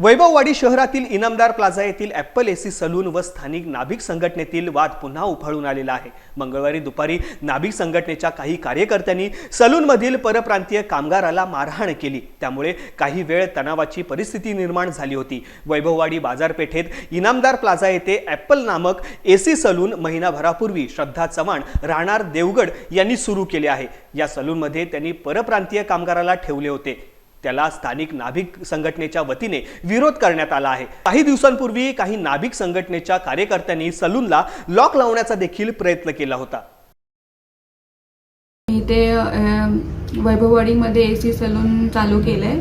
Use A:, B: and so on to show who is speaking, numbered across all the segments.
A: वैभववाडी शहरातील इनामदार प्लाझा येथील apple AC salon व स्थानिक नाभिक संघटनेतील वाद पुन्हा उफाळून आलेला आहे. मंगळवारी दुपारी नाभिक संघटनेच्या काही कार्यकर्त्यांनी सलूनमधील परप्रांतीय कामगाराला मारहाण केली. त्यामुळे काही वेळ तणावाची परिस्थिती निर्माण झाली होती. वैभववाडी बाजारपेठेत इनामदार प्लाझा येथे ॲपल नामक एसी सलून महिनाभरापूर्वी श्रद्धा चव्हाण राहणार देवगड यांनी सुरू केले आहे. या सलूनमध्ये त्यांनी परप्रांतीय कामगाराला ठेवले होते. त्याला स्थानिक नाभिक संघटनेच्या वतीने विरोध करण्यात आला आहे. काही दिवसांपूर्वी काही नाभिक संघटनेच्या कार्यकर्त्यांनी सलूनला लॉक लावण्याचा देखील प्रयत्न केला होता.
B: इथे वैभववाडीमध्ये ए सी सलून चालू केलंय.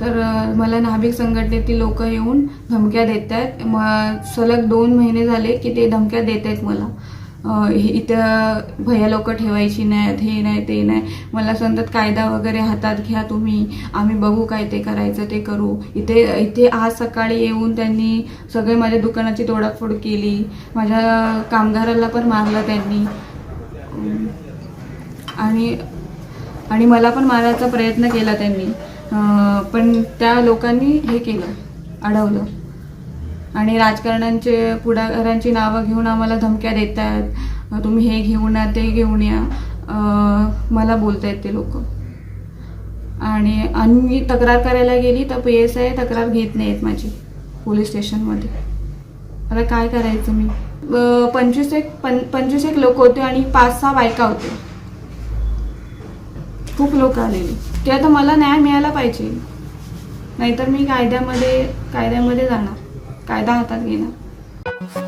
B: तर मला नाभिक संघटनेतील लोक येऊन धमक्या देत आहेत सलग दोन महिने झाले की ते धमक्या देत आहेत मला. इथं भैया लोक ठेवायची नाहीत हे नाही ते नाही. मला सांगतात कायदा वगैरे हातात घ्या तुम्ही. आम्ही बघू काय ते करायचं ते करू. इथे इथे आज सकाळी येऊन त्यांनी सगळे माझ्या दुकानाची तोडाफोड केली. माझ्या कामगाराला पण मारलं त्यांनी. आणि आणि मला पण मारायचा प्रयत्न केला त्यांनी. पण त्या लोकांनी हे केलं अडवलं. आणि राजकारण्यांचे पुढाकारांची नावं घेऊन आम्हाला धमक्या देत आहेत तुम्ही हे घेऊन या ते घेऊन या. मला मला बोलतायत ते लोक. आणि आणि मी तक्रार करायला गेली तर पी एस आय तक्रार घेत नाहीत माझी पोलीस स्टेशनमध्ये. आता काय करायचं मी? पंचवीस एक पं पंचवीस एक लोक होते आणि पाच सहा बायका होते खूप लोक आलेले. ते आता मला न्याय मिळायला पाहिजे. नाहीतर मी कायद्यामध्ये कायद्यामध्ये जाणार. कायदा हातात घेणं.